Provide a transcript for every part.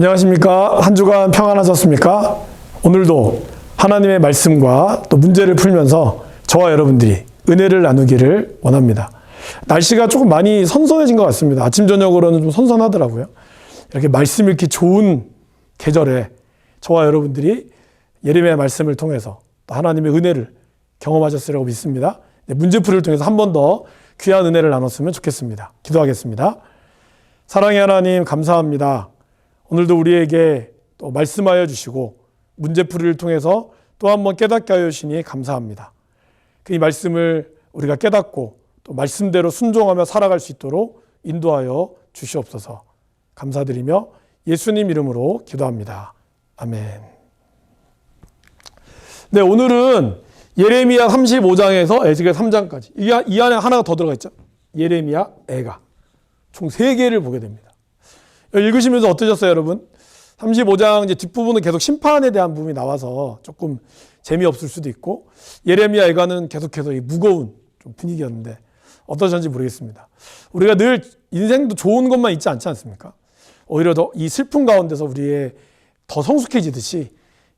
안녕하십니까. 한 주간 평안하셨습니까? 오늘도 하나님의 말씀과 또 문제를 풀면서 저와 여러분들이 은혜를 나누기를 원합니다. 날씨가 조금 많이 선선해진 것 같습니다. 아침, 저녁으로는 좀 선선하더라고요. 이렇게 말씀 읽기 좋은 계절에 저와 여러분들이 예레미야 말씀을 통해서 또 하나님의 은혜를 경험하셨으라고 믿습니다. 네, 문제풀이를 통해서 한 번 더 귀한 은혜를 나눴으면 좋겠습니다. 기도하겠습니다. 사랑의 하나님 감사합니다. 오늘도 우리에게 또 말씀하여 주시고 문제풀이를 통해서 또 한 번 깨닫게 하여 주시니 감사합니다. 그 이 말씀을 우리가 깨닫고 또 말씀대로 순종하며 살아갈 수 있도록 인도하여 주시옵소서. 감사드리며 예수님 이름으로 기도합니다. 아멘. 네, 오늘은 예레미야 35장에서 에스겔 3장까지. 이, 안에 하나가 더 들어가 있죠. 예레미야 애가. 총 3개를 보게 됩니다. 읽으시면서 어떠셨어요, 여러분? 35장 이제 뒷부분은 계속 심판에 대한 부분이 나와서 조금 재미없을 수도 있고 예레미야 애가는 계속해서 이 무거운 좀 분위기였는데 어떠셨는지 모르겠습니다. 우리가 늘 인생도 좋은 것만 있지 않지 않습니까? 오히려 더 이 슬픔 가운데서 우리의 더 성숙해지듯이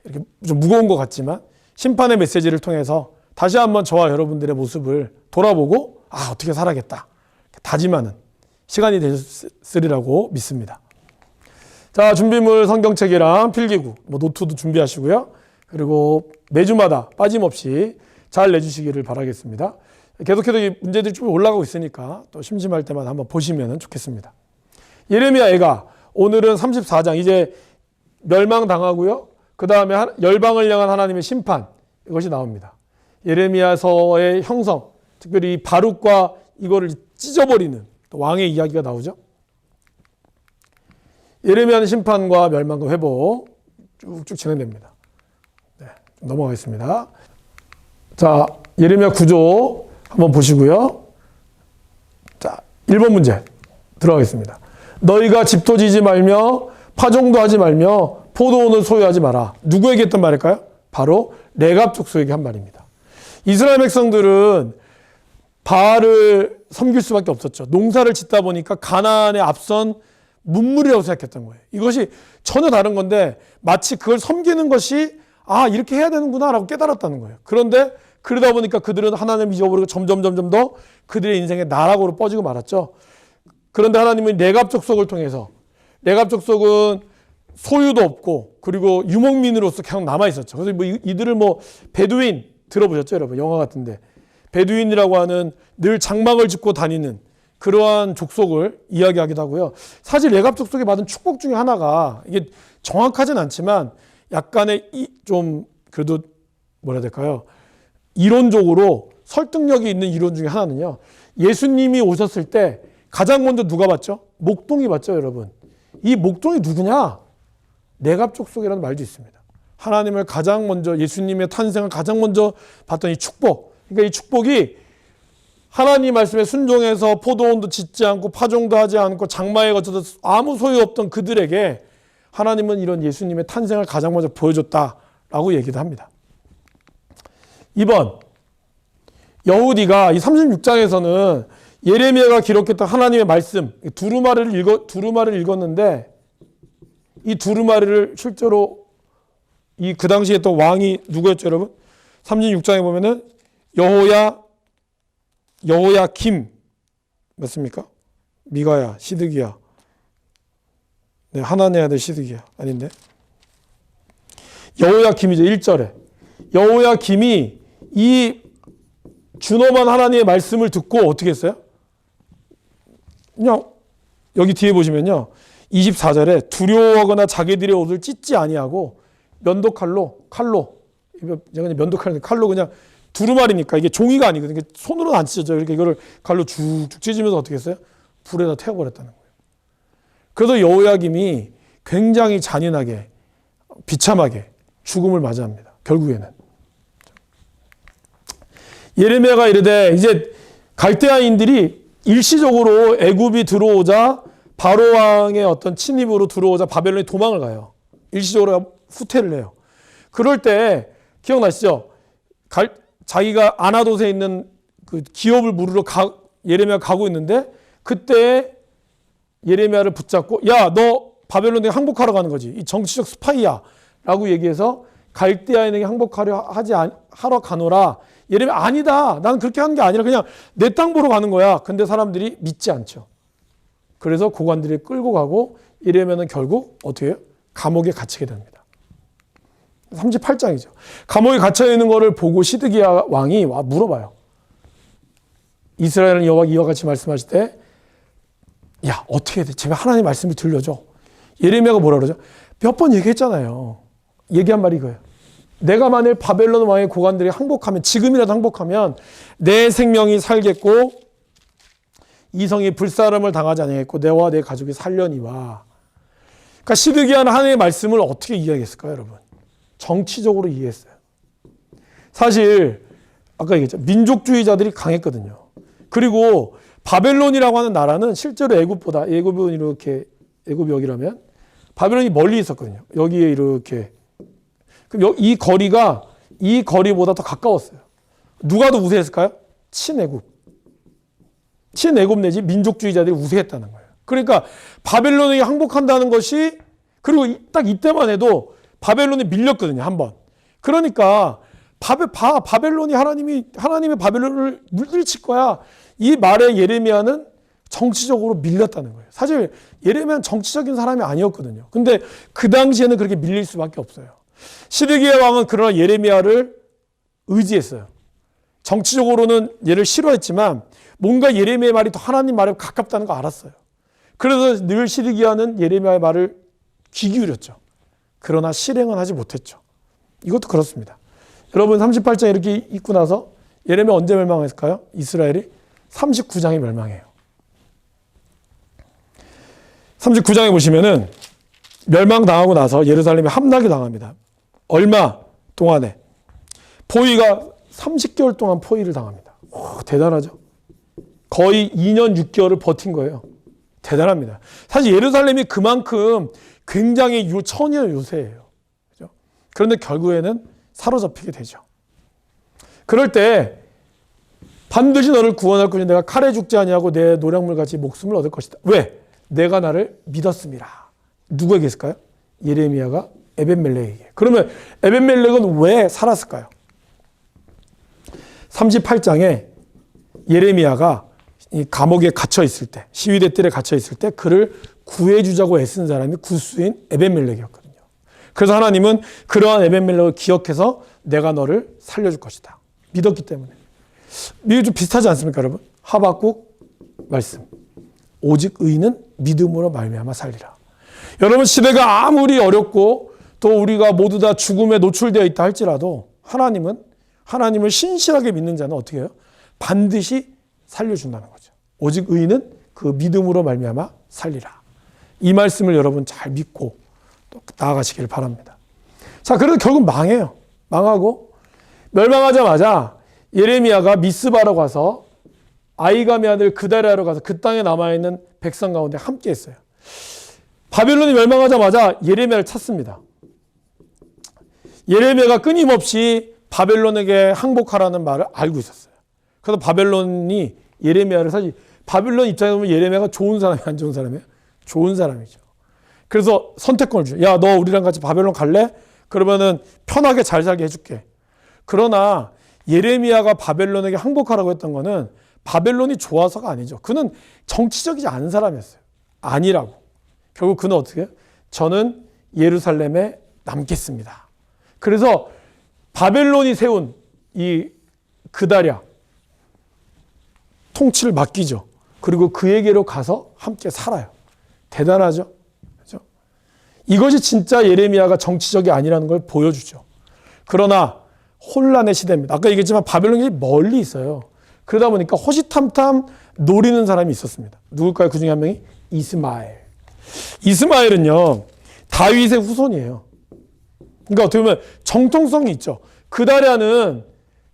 이렇게 좀 무거운 것 같지만 심판의 메시지를 통해서 다시 한번 저와 여러분들의 모습을 돌아보고 아 어떻게 살아겠다 다짐하는 시간이 되셨으리라고 믿습니다. 자 준비물 성경책이랑 필기구 뭐 노트도 준비하시고요. 그리고 매주마다 빠짐없이 잘 내주시기를 바라겠습니다. 계속해서 이 문제들이 좀 올라가고 있으니까 또 심심할 때마다 한번 보시면 좋겠습니다. 예레미야 애가 오늘은 34장 이제 멸망당하고요. 그 다음에 열방을 향한 하나님의 심판 이것이 나옵니다. 예레미야서의 형성, 특별히 이 바룩과 이거를 찢어버리는 또 왕의 이야기가 나오죠. 예레미야는 심판과 멸망과 회복 쭉쭉 진행됩니다. 네, 넘어가겠습니다. 자, 예레미야 9조 한번 보시고요. 자, 1번 문제 들어가겠습니다. 너희가 집도 지지 말며 파종도 하지 말며 포도원을 소유하지 마라. 누구에게 했던 말일까요? 바로 레갑 족속에게 한 말입니다. 이스라엘 백성들은 바알을 섬길 수밖에 없었죠. 농사를 짓다 보니까 가나안에 앞선 문물이라고 생각했던 거예요. 이것이 전혀 다른 건데 마치 그걸 섬기는 것이 아 이렇게 해야 되는구나라고 깨달았다는 거예요. 그런데 그러다 보니까 그들은 하나님을 잊어버리고 점점 점점 더 그들의 인생의 나락으로 뻗지고 말았죠. 그런데 하나님은 레갑 족속을 통해서 레갑 족속은 소유도 없고 그리고 유목민으로서 계속 남아 있었죠. 그래서 뭐 이- 이들을 뭐 베두인 들어보셨죠, 여러분? 영화 같은데 베두인이라고 하는 늘 장막을 짓고 다니는 그러한 족속을 이야기하기도 하고요. 사실 레갑 족속이 받은 축복 중에 하나가 이게 정확하진 않지만 약간의 이 좀 그래도 뭐라 해야 될까요? 이론적으로 설득력이 있는 이론 중에 하나는요. 예수님이 오셨을 때 가장 먼저 누가 봤죠? 목동이 봤죠, 여러분. 이 목동이 누구냐? 내갑 족속이라는 말도 있습니다. 하나님을 가장 먼저 예수님의 탄생을 가장 먼저 봤던 이 축복. 그러니까 이 축복이 하나님 말씀에 순종해서 포도원도 짓지 않고 파종도 하지 않고 장마에 거쳐서 아무 소유 없던 그들에게 하나님은 이런 예수님의 탄생을 가장 먼저 보여줬다라고 얘기도 합니다. 2번 여우디가 이 36장에서는 예레미야가 기록했던 하나님의 말씀 두루마리를 읽어 두루마리를 읽었는데 이 두루마리를 실제로 이 그 당시에 또 왕이 누구였죠, 여러분? 36장에 보면은 여호야 여호야 김 맞습니까? 미가야 시드기야 네, 하나네 아들 시드기야 아닌데 여호야 김이죠 1절에 여호야 김이 이 준엄한 하나님의 말씀을 듣고 어떻게 했어요? 그냥 여기 뒤에 보시면요. 24절에 두려워하거나 자기들의 옷을 찢지 아니하고 면도칼로 칼로 그냥 면도칼 칼로 그냥 두루마리니까 이게 종이가 아니거든요. 손으로는 안 찢어져요. 그러니까 이거를 칼로 쭉쭉 찢으면서 어떻게 했어요? 불에다 태워버렸다는 거예요. 그래서 여호야김이 굉장히 잔인하게 비참하게 죽음을 맞이합니다. 결국에는 예레미야가 이르되 이제 갈대아인들이 일시적으로 애굽이 들어오자 바로 왕의 어떤 침입으로 들어오자 바벨론이 도망을 가요. 일시적으로 후퇴를 해요. 그럴 때 기억나시죠? 갈, 자기가 아나돗에 있는 그 기업을 물으러 가, 예레미야 가고 있는데 그때 예레미야를 붙잡고 야 너 바벨론에 항복하러 가는 거지. 이 정치적 스파이야라고 얘기해서 갈대아인에게 항복하려 하지 않- 하러 가노라. 예레미야 아니다. 나는 그렇게 하는 게 아니라 그냥 내 땅 보러 가는 거야. 근데 사람들이 믿지 않죠. 그래서 고관들이 끌고 가고 이러면은 결국 어떻게 해요? 감옥에 갇히게 됩니다. 38장이죠. 감옥에 갇혀 있는 거를 보고 시드기야 왕이 와 물어봐요. 이스라엘은 여호와 이와 같이 말씀하실 때, 야 어떻게 돼? 제발 하나님 말씀을 들려줘. 예레미야가 뭐라 그러죠? 몇 번 얘기했잖아요. 얘기한 말이 이거예요. 내가 만일 바벨론 왕의 고관들이 항복하면 지금이라도 항복하면 내 생명이 살겠고 이 성이 불사름을 당하지 아니하겠고 내와 내 가족이 살려니와. 그러니까 시드기야는 하나님의 말씀을 어떻게 이해하겠을까요, 여러분? 정치적으로 이해했어요. 사실 아까 얘기했죠. 민족주의자들이 강했거든요. 그리고 바벨론이라고 하는 나라는 실제로 애굽보다 애굽은 이렇게 애굽이 여기라면 바벨론이 멀리 있었거든요. 여기에 이렇게 그럼 여- 이 거리가 이 거리보다 더 가까웠어요. 누가 더 우세했을까요? 친애굽. 친애굽 내지 민족주의자들이 우세했다는 거예요. 그러니까 바벨론이 항복한다는 것이 그리고 이- 딱 이때만 해도 바벨론이 밀렸거든요, 한 번. 그러니까 바벨, 바, 바벨론이 하나님이 하나님의 바벨론을 물들칠 거야. 이 말에 예레미야는 정치적으로 밀렸다는 거예요. 사실 예레미야는 정치적인 사람이 아니었거든요. 근데 그 당시에는 그렇게 밀릴 수밖에 없어요. 시드기야 왕은 그러나 예레미야를 의지했어요. 정치적으로는 얘를 싫어했지만 뭔가 예레미야의 말이 더 하나님 말에 가깝다는 거 알았어요. 그래서 늘 시드기야는 예레미야의 말을 귀 기울였죠. 그러나 실행은 하지 못했죠. 이것도 그렇습니다. 여러분 38장 이렇게 읽고 나서 예레미야 언제 멸망했을까요? 이스라엘이 39장에 멸망해요. 39장에 보시면은 멸망당하고 나서 예루살렘이 함락이 당합니다. 얼마 동안에 포위가 30개월 동안 포위를 당합니다. 오, 대단하죠. 거의 2년 6개월을 버틴 거예요. 대단합니다. 사실 예루살렘이 그만큼 굉장히 요 처녀 요새예요. 그죠? 그런데 결국에는 사로잡히게 되죠. 그럴 때 반드시 너를 구원할 것이 내가 칼에 죽지 아니하고 내 노량물 같이 목숨을 얻을 것이다. 왜? 내가 나를 믿었습니다. 누구에게 했을까요? 예레미야가 에벤멜렉에게. 그러면 에벤멜렉은 왜 살았을까요? 38장에 예레미야가 이 감옥에 갇혀 있을 때, 시위대 뜰에 갇혀 있을 때 그를 구해주자고 애쓴 사람이 구스인 에벤멜렉이었거든요. 그래서 하나님은 그러한 에벤멜렉을 기억해서 내가 너를 살려줄 것이다. 믿었기 때문에. 이게 좀 비슷하지 않습니까, 여러분? 하박국 말씀. 오직 의인은 믿음으로 말미암아 살리라. 여러분 시대가 아무리 어렵고 또 우리가 모두 다 죽음에 노출되어 있다 할지라도 하나님은 하나님을 신실하게 믿는 자는 어떻게 해요? 반드시 살려준다는 거죠. 오직 의인은 그 믿음으로 말미암아 살리라. 이 말씀을 여러분 잘 믿고 또 나아가시길 바랍니다. 자, 그래도 결국 망해요. 망하고 멸망하자마자 예레미야가 미스바로 가서 아이감의 아들 그다리아로 가서 그 땅에 남아 있는 백성 가운데 함께 했어요. 바벨론이 멸망하자마자 예레미야를 찾습니다. 예레미야가 끊임없이 바벨론에게 항복하라는 말을 알고 있었어요. 그래서 바벨론이 예레미야를 사실 바벨론 입장에서 보면 예레미야가 좋은 사람이 안 좋은 사람이에요? 좋은 사람이죠. 그래서 선택권을 줘. 야, 너 우리랑 같이 바벨론 갈래? 그러면은 편하게 잘 살게 해줄게. 그러나 예레미야가 바벨론에게 항복하라고 했던 거는 바벨론이 좋아서가 아니죠. 그는 정치적이지 않은 사람이었어요. 아니라고. 결국 그는 어떻게 해요? 저는 예루살렘에 남겠습니다. 그래서 바벨론이 세운 이 그다랴 통치를 맡기죠. 그리고 그에게로 가서 함께 살아요. 대단하죠? 그죠? 이것이 진짜 예레미야가 정치적이 아니라는 걸 보여주죠. 그러나 혼란의 시대입니다. 아까 얘기했지만 바벨론이 멀리 있어요. 그러다 보니까 호시탐탐 노리는 사람이 있었습니다. 누굴까요? 그 중에 한 명이 이스마엘. 이스마엘은요, 다윗의 후손이에요. 그러니까 어떻게 보면 정통성이 있죠. 그다리아는,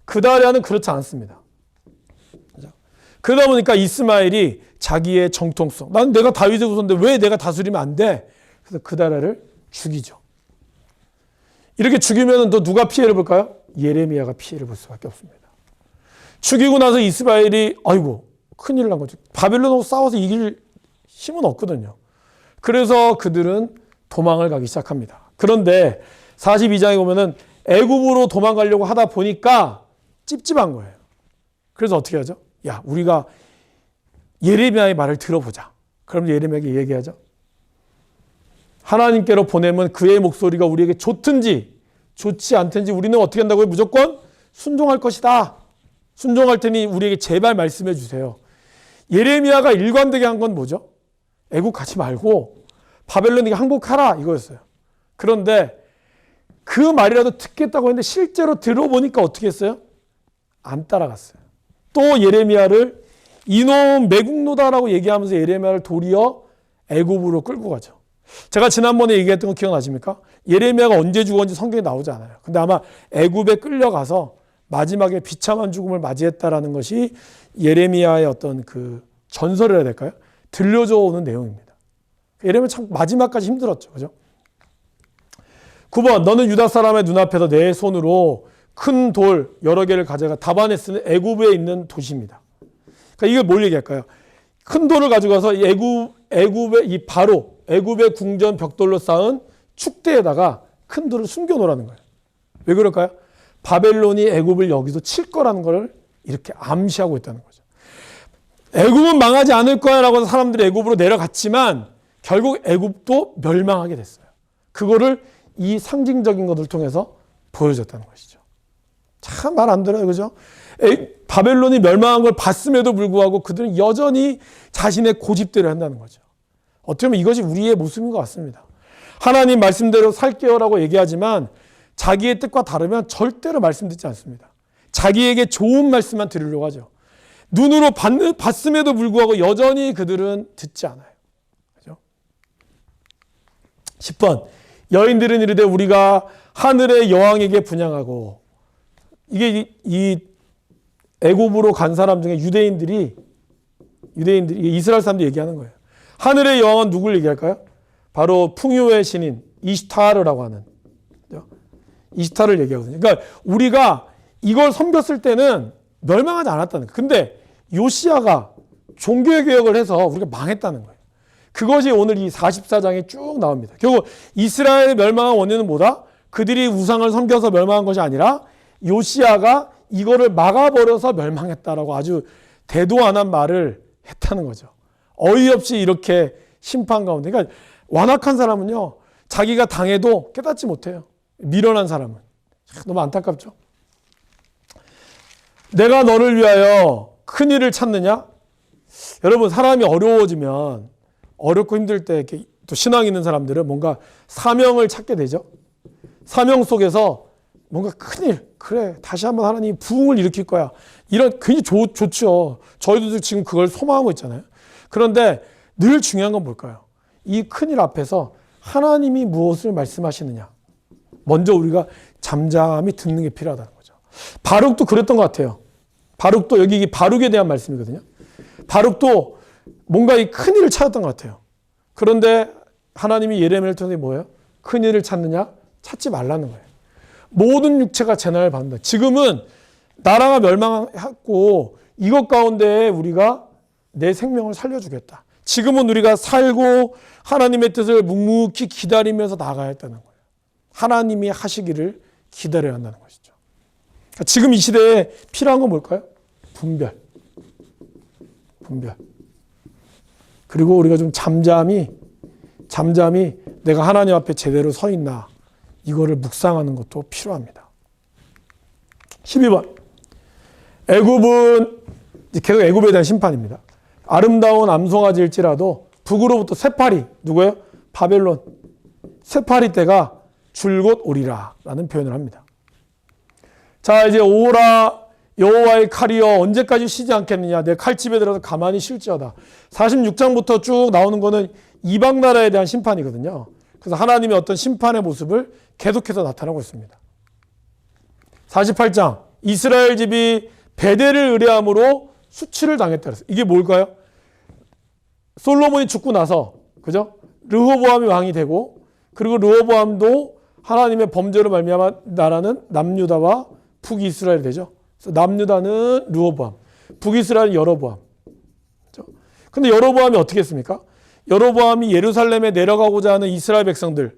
그다리아는 그렇지 않습니다. 그러다 보니까 이스마엘이 자기의 정통성. 난 내가 다윗의 후손인데 왜 내가 다스리면 안 돼? 그래서 그다리아를 죽이죠. 이렇게 죽이면 또 누가 피해를 볼까요? 예레미야가 피해를 볼 수밖에 없습니다. 죽이고 나서 이스라엘이 아이고 큰일 난 거죠. 바벨론하고 싸워서 이길 힘은 없거든요. 그래서 그들은 도망을 가기 시작합니다. 그런데 42장에 보면은 애굽으로 도망가려고 하다 보니까 찝찝한 거예요. 그래서 어떻게 하죠? 야, 우리가 예레미야의 말을 들어보자. 그럼 예레미야에게 얘기하죠. 하나님께로 보내면 그의 목소리가 우리에게 좋든지 좋지 않든지 우리는 어떻게 한다고요? 무조건 순종할 것이다. 순종할 테니 우리에게 제발 말씀해 주세요. 예레미야가 일관되게 한 건 뭐죠? 애국 가지 말고 바벨론에게 항복하라 이거였어요. 그런데 그 말이라도 듣겠다고 했는데 실제로 들어보니까 어떻게 했어요? 안 따라갔어요. 또 예레미야를 이놈 매국노다라고 얘기하면서 예레미야를 도리어 애굽으로 끌고 가죠. 제가 지난번에 얘기했던 거 기억나십니까? 예레미야가 언제 죽었는지 성경에 나오지 않아요. 근데 아마 애굽에 끌려가서 마지막에 비참한 죽음을 맞이했다라는 것이 예레미야의 어떤 그 전설이라 해야 될까요? 들려져 오는 내용입니다. 예레미야 참 마지막까지 힘들었죠. 그죠? 9번 너는 유다 사람의 눈앞에서 내 손으로 큰 돌 여러 개를 가져가 다반에 쓰는 애굽에 있는 도시입니다. 그러니까 이게 뭘 얘기할까요? 큰 돌을 가져가서 애굽 애굽의 이 바로 애굽의 궁전 벽돌로 쌓은 축대에다가 큰 돌을 숨겨 놓으라는 거예요. 왜 그럴까요? 바벨론이 애굽을 여기서 칠 거라는 걸 이렇게 암시하고 있다는 거죠. 애굽은 망하지 않을 거야라고 해서 사람들이 애굽으로 내려갔지만 결국 애굽도 멸망하게 됐어요. 그거를 이 상징적인 것을 통해서 보여줬다는 것이죠. 참 말 안 들어요. 그죠? 에, 바벨론이 멸망한 걸 봤음에도 불구하고 그들은 여전히 자신의 고집대로 한다는 거죠. 어떻게 보면 이것이 우리의 모습인 것 같습니다. 하나님 말씀대로 살게요라고 얘기하지만 자기의 뜻과 다르면 절대로 말씀 듣지 않습니다. 자기에게 좋은 말씀만 들으려고 하죠. 눈으로 봤, 봤음에도 불구하고 여전히 그들은 듣지 않아요. 그죠? 10번. 여인들은 이르되 우리가 하늘의 여왕에게 분양하고 이게 이, 이 애굽으로 간 사람 중에 유대인들이 유대인들이 이스라엘 사람들이 얘기하는 거예요. 하늘의 여왕은 누굴 얘기할까요? 바로 풍요의 신인 이시타르라고 하는? 이시타를 얘기하거든요. 그러니까 우리가 이걸 섬겼을 때는 멸망하지 않았다는 거예요. 근데 요시아가 종교의 개혁을 해서 우리가 망했다는 거예요. 그것이 오늘 이 44장에 쭉 나옵니다. 결국 이스라엘의 멸망한 원인은 뭐다? 그들이 우상을 섬겨서 멸망한 것이 아니라 요시아가 이거를 막아버려서 멸망했다라고 아주 대도 안 한 말을 했다는 거죠. 어이없이 이렇게 심판 가운데. 그러니까 완악한 사람은요, 자기가 당해도 깨닫지 못해요. 미련한 사람은. 너무 안타깝죠? 내가 너를 위하여 큰 일을 찾느냐? 여러분, 사람이 어려워지면 어렵고 힘들 때 이렇게 또 신앙 있는 사람들은 뭔가 사명을 찾게 되죠. 사명 속에서 뭔가 큰일, 그래, 다시 한번 하나님 부흥을 일으킬 거야. 이런 괜히 좋, 좋죠. 저희도 지금 그걸 소망하고 있잖아요. 그런데 늘 중요한 건 뭘까요? 이 큰일 앞에서 하나님이 무엇을 말씀하시느냐. 먼저 우리가 잠잠히 듣는 게 필요하다는 거죠. 바룩도 그랬던 것 같아요. 바룩도 여기 바룩에 대한 말씀이거든요. 바룩도 뭔가 이 큰일을 찾았던 것 같아요. 그런데 하나님이 예레미야를 통해 뭐예요? 큰일을 찾느냐? 찾지 말라는 거예요. 모든 육체가 재난을 받는다. 지금은 나라가 멸망했고 이것 가운데 우리가 내 생명을 살려주겠다. 지금은 우리가 살고 하나님의 뜻을 묵묵히 기다리면서 나가야 했다는 거예요. 하나님이 하시기를 기다려야 한다는 것이죠. 그러니까 지금 이 시대에 필요한 건 뭘까요? 분별. 분별. 그리고 우리가 좀 잠잠히 잠잠히 내가 하나님 앞에 제대로 서 있나 이거를 묵상하는 것도 필요합니다. 12번. 애굽은 계속 애굽에 대한 심판입니다. 아름다운 암송아지일지라도 북으로부터 새파리 누구예요? 바벨론 새파리 때가 줄곧 오리라라는 표현을 합니다. 자 이제 오라 여호와의 칼이여 언제까지 쉬지 않겠느냐 내 칼집에 들어서 가만히 쉴지어다 46장부터 쭉 나오는 거는 이방 나라에 대한 심판이거든요. 그래서 하나님의 어떤 심판의 모습을 계속해서 나타나고 있습니다. 48장 이스라엘 집이 베델을 의뢰함으로 수치를 당했다 그랬어요. 이게 뭘까요? 솔로몬이 죽고 나서 그죠? 르호보암이 왕이 되고 그리고 르호보암도 하나님의 범죄로 말미암아 나라는 남유다와 북이스라엘이 되죠. 남유다는 르호보암, 북이스라엘은 여로보암. 근데 여로보암이 어떻게 했습니까? 여로보암이 예루살렘에 내려가고자 하는 이스라엘 백성들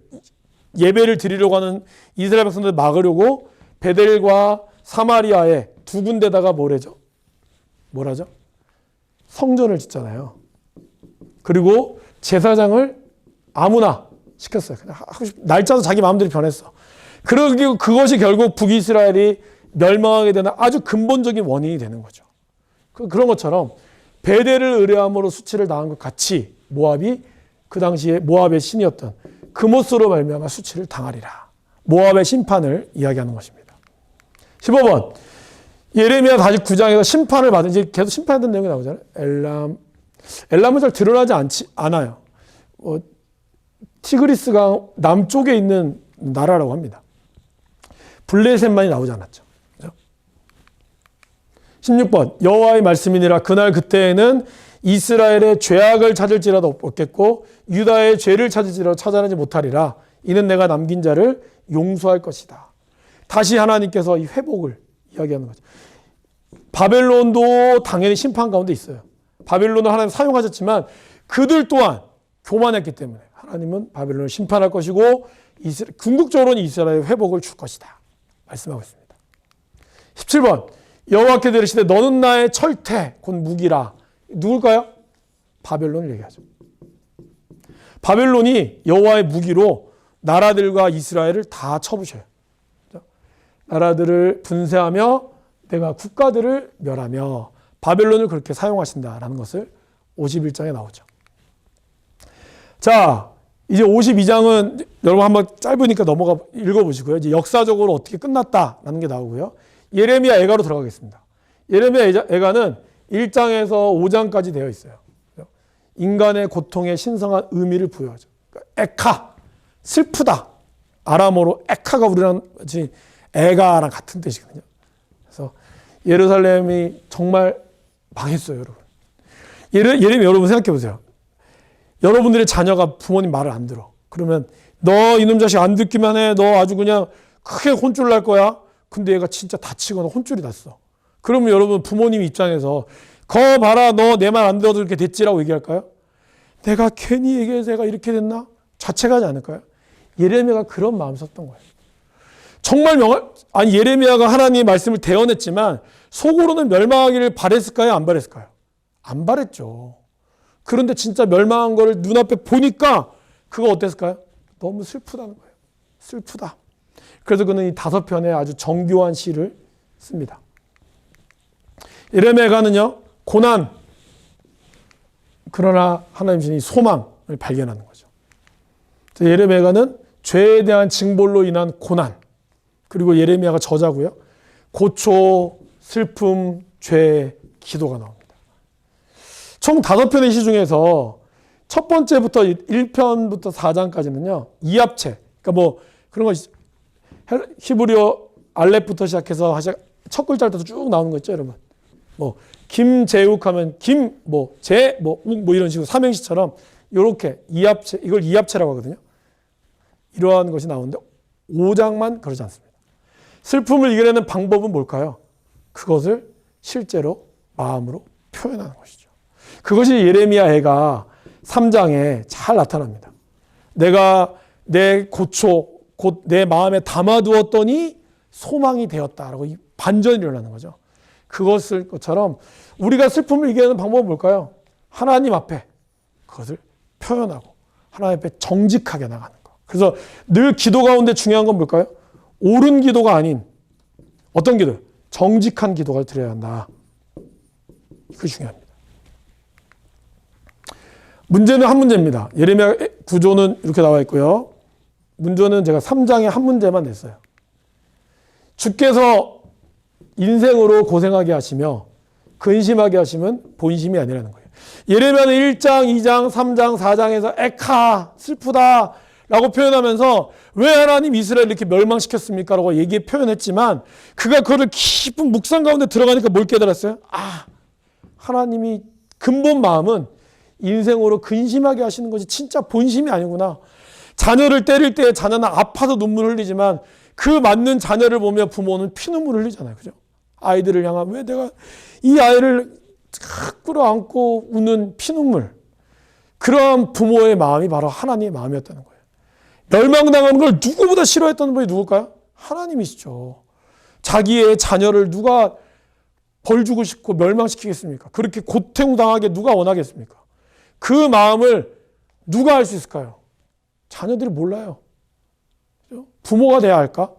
예배를 드리려고 하는 이스라엘 백성들 막으려고 베델과 사마리아에 두 군데다가 뭐래죠? 뭐라죠? 성전을 짓잖아요. 그리고 제사장을 아무나 시켰어요. 그냥 날짜도 자기 마음대로 변했어. 그러고 그것이 결국 북이스라엘이 멸망하게 되는 아주 근본적인 원인이 되는 거죠. 그, 그런 것처럼 베델을 의뢰함으로 수치를 당한 것 같이 모압이 그 당시에 모압의 신이었던 그모스로 말미암아 수치를 당하리라. 모압의 심판을 이야기하는 것입니다. 15번 예레미야 49장에서 심판을 받은 이제 계속 심판했던 내용이 나오잖아요. 엘람 엘람은 잘 드러나지 않지 않아요. 어, 티그리스강 남쪽에 있는 나라라고 합니다. 블레셋만이 나오지 않았죠. 그죠? 16번 여호와의 말씀이니라 그날 그때에는 이스라엘의 죄악을 찾을지라도 없겠고 유다의 죄를 찾을지라도 찾아내지 못하리라. 이는 내가 남긴 자를 용서할 것이다. 다시 하나님께서 이 회복을 이야기하는 거죠. 바벨론도 당연히 심판 가운데 있어요. 바벨론을 하나님 사용하셨지만 그들 또한 교만했기 때문에 하나님은 바벨론을 심판할 것이고 이스라, 궁극적으로는 이스라엘 회복을 줄 것이다. 말씀하고 있습니다. 17번 여호와께 들으시되 너는 나의 철퇴 곧 무기라. 누굴까요? 바벨론을 얘기하죠. 바벨론이 여호와의 무기로 나라들과 이스라엘을 다 쳐부셔요. 나라들을 분쇄하며 내가 국가들을 멸하며 바벨론을 그렇게 사용하신다라는 것을 51장에 나오죠. 자, 이제 52장은 여러분 한번 짧으니까 넘어가 읽어보시고요. 이제 역사적으로 어떻게 끝났다라는 게 나오고요. 예레미야 애가로 들어가겠습니다. 예레미야 애가는 1장에서 5장까지 되어 있어요. 인간의 고통에 신성한 의미를 부여하죠. 그러니까 에카, 슬프다. 아람어로 에카가 우리랑 애가랑 같은 뜻이거든요. 그래서 예루살렘이 정말 망했어요, 여러분. 예레, 예레미야 여러분 생각해 보세요. 여러분들의 자녀가 부모님 말을 안 들어. 그러면 너 이놈 자식 안 듣기만 해. 너 아주 그냥 크게 혼쭐 날 거야. 근데 얘가 진짜 다치거나 혼쭐이 났어. 그러면 여러분 부모님 입장에서 거 봐라 너 내 말 안 들어도 이렇게 됐지라고 얘기할까요? 내가 괜히 얘기해서 내가 이렇게 됐나? 자책하지 않을까요? 예레미야가 그런 마음 썼던 거예요. 정말 명 아니 예레미야가 하나님의 말씀을 대언했지만 속으로는 멸망하기를 바랬을까요? 안 바랬을까요? 안 바랬죠. 그런데 진짜 멸망한 거를 눈앞에 보니까 그거 어땠을까요? 너무 슬프다는 거예요. 슬프다. 그래서 그는 이 다섯 편의 아주 정교한 시를 씁니다. 예레미야가는요 고난 그러나 하나님 신이 소망을 발견하는 거죠. 예레미야가는 죄에 대한 징벌로 인한 고난 그리고 예레미야가 저자고요. 고초, 슬픔, 죄, 기도가 나옵니다. 총 다섯 편의 시 중에서 첫 번째부터 1편부터 4장까지는요. 이합체. 그러니까 뭐 그런 거 히브리어 알렙부터 시작해서 첫 글자부터 쭉 나오는 거 있죠, 여러분. 뭐 김재욱 하면 김 뭐 재뭐뭐 뭐 이런 식으로 삼행시처럼 이렇게 이합체 이걸 이합체라고 하거든요. 이러한 것이 나오는데 5장만 그러지 않습니다. 슬픔을 이겨내는 방법은 뭘까요? 그것을 실제로 마음으로 표현하는 것이죠. 그것이 예레미야 애가 3장에 잘 나타납니다. 내가 내 고초 곧 내 마음에 담아두었더니 소망이 되었다라고 이 반전이 일어나는 거죠. 그것을 것처럼 우리가 슬픔을 이겨내는 방법은 뭘까요? 하나님 앞에 그것을 표현하고 하나님 앞에 정직하게 나가는 거. 그래서 늘 기도 가운데 중요한 건 뭘까요? 옳은 기도가 아닌 어떤 기도? 정직한 기도가 드려야 한다. 이거 중요합니다. 문제는 한 문제입니다. 예레미야 구조는 이렇게 나와 있고요. 문제는 제가 3장에 한 문제만 냈어요. 주께서 인생으로 고생하게 하시며 근심하게 하시면 본심이 아니라는 거예요. 예레미야는 1장, 2장, 3장, 4장에서 에카 슬프다 라고 표현하면서 왜 하나님 이스라엘 이렇게 멸망시켰습니까? 라고 얘기해 표현했지만 그가 그거를 깊은 묵상 가운데 들어가니까 뭘 깨달았어요? 아, 하나님이 근본 마음은 인생으로 근심하게 하시는 것이 진짜 본심이 아니구나. 자녀를 때릴 때 자녀는 아파서 눈물 흘리지만 그 맞는 자녀를 보며 부모는 피눈물 흘리잖아요. 그죠? 아이들을 향한 왜 내가 이 아이를 끌어안고 우는 피눈물. 그러한 부모의 마음이 바로 하나님의 마음이었다는 거예요. 멸망당하는 걸 누구보다 싫어했던 분이 누굴까요? 하나님이시죠. 자기의 자녀를 누가 벌 주고 싶고 멸망시키겠습니까? 그렇게 고통당하게 누가 원하겠습니까? 그 마음을 누가 알 수 있을까요? 자녀들이 몰라요. 부모가 돼야 할까?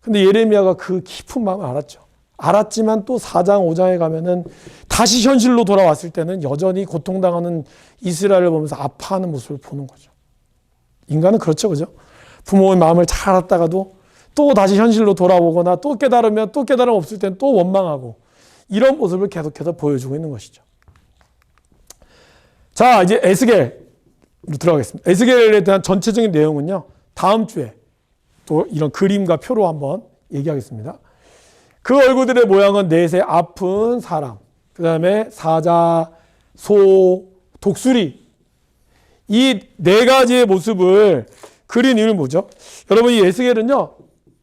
근데 예레미야가 그 깊은 마음을 알았죠. 알았지만 또 4장, 5장에 가면은 다시 현실로 돌아왔을 때는 여전히 고통당하는 이스라엘을 보면서 아파하는 모습을 보는 거죠. 인간은 그렇죠. 그죠? 부모의 마음을 잘 알았다가도 또 다시 현실로 돌아오거나 또 깨달으면 또 깨달음 없을 때는 또 원망하고 이런 모습을 계속해서 보여주고 있는 것이죠. 자, 이제 에스겔로 들어가겠습니다. 에스겔에 대한 전체적인 내용은요. 다음 주에 또 이런 그림과 표로 한번 얘기하겠습니다. 그 얼굴들의 모양은 넷의 아픈 사람, 그 다음에 사자, 소, 독수리. 이 네 가지의 모습을 그린 이유는 뭐죠? 여러분, 이 에스겔은요,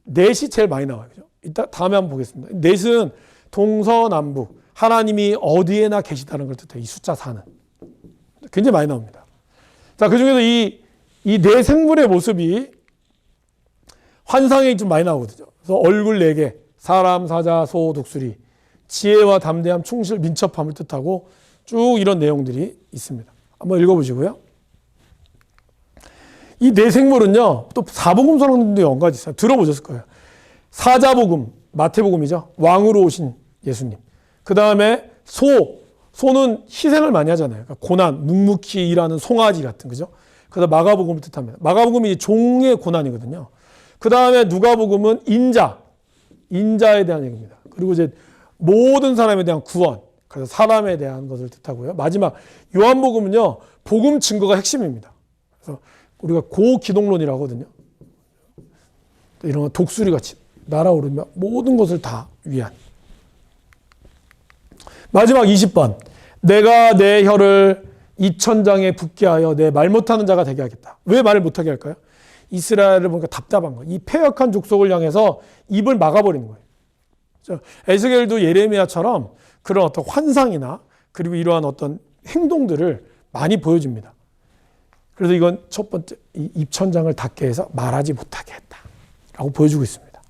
넷이 제일 많이 나와요. 그죠? 이따 다음에 한번 보겠습니다. 넷은 동서남북, 하나님이 어디에나 계시다는 걸 뜻해요. 이 숫자 4는. 굉장히 많이 나옵니다. 자, 그 중에서 이, 이 네 생물의 모습이 환상에 좀 많이 나오거든요. 그래서 얼굴 네 개, 사람, 사자, 소, 독수리, 지혜와 담대함, 충실, 민첩함을 뜻하고 쭉 이런 내용들이 있습니다. 한번 읽어보시고요. 이 네 생물은요, 또 사복음 선언도 연관이 있어요. 들어보셨을 거예요. 사자복음, 마태복음이죠. 왕으로 오신 예수님. 그 다음에 소, 소는 희생을 많이 하잖아요. 그러니까 고난, 묵묵히 일하는 송아지 같은, 그죠? 그래서 마가복음을 뜻합니다. 마가복음이 종의 고난이거든요. 그 다음에 누가복음은 인자, 인자에 대한 얘기입니다. 그리고 이제 모든 사람에 대한 구원, 그래서 사람에 대한 것을 뜻하고요. 마지막 요한복음은요, 복음 증거가 핵심입니다. 그래서 우리가 고기독론이라고 하거든요. 이런 독수리 같이 날아오르며 모든 것을 다 위한. 마지막 20번. 내가 내 혀를 이천장에 붙게 하여 내 말 못하는 자가 되게 하겠다. 왜 말을 못하게 할까요? 이스라엘을 보니까 답답한 거예요. 이 패역한 족속을 향해서 입을 막아버리는 거예요. 에스겔도 예레미야처럼 그런 어떤 환상이나 그리고 이러한 어떤 행동들을 많이 보여줍니다. 그래서 이건 첫 번째 이 입천장을 닫게 해서 말하지 못하게 했다라고 보여주고 있습니다.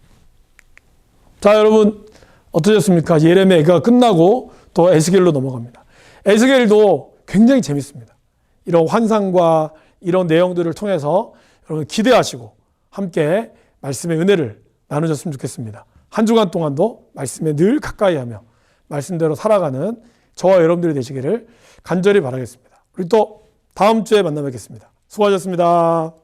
자 여러분 어떠셨습니까? 예레미야가 끝나고 또 에스겔로 넘어갑니다. 에스겔도 굉장히 재밌습니다. 이런 환상과 이런 내용들을 통해서 여러분 기대하시고 함께 말씀의 은혜를 나누셨으면 좋겠습니다. 한 주간 동안도 말씀에 늘 가까이 하며 말씀대로 살아가는 저와 여러분들이 되시기를 간절히 바라겠습니다. 우리 또 다음 주에 만나 뵙겠습니다. 수고하셨습니다.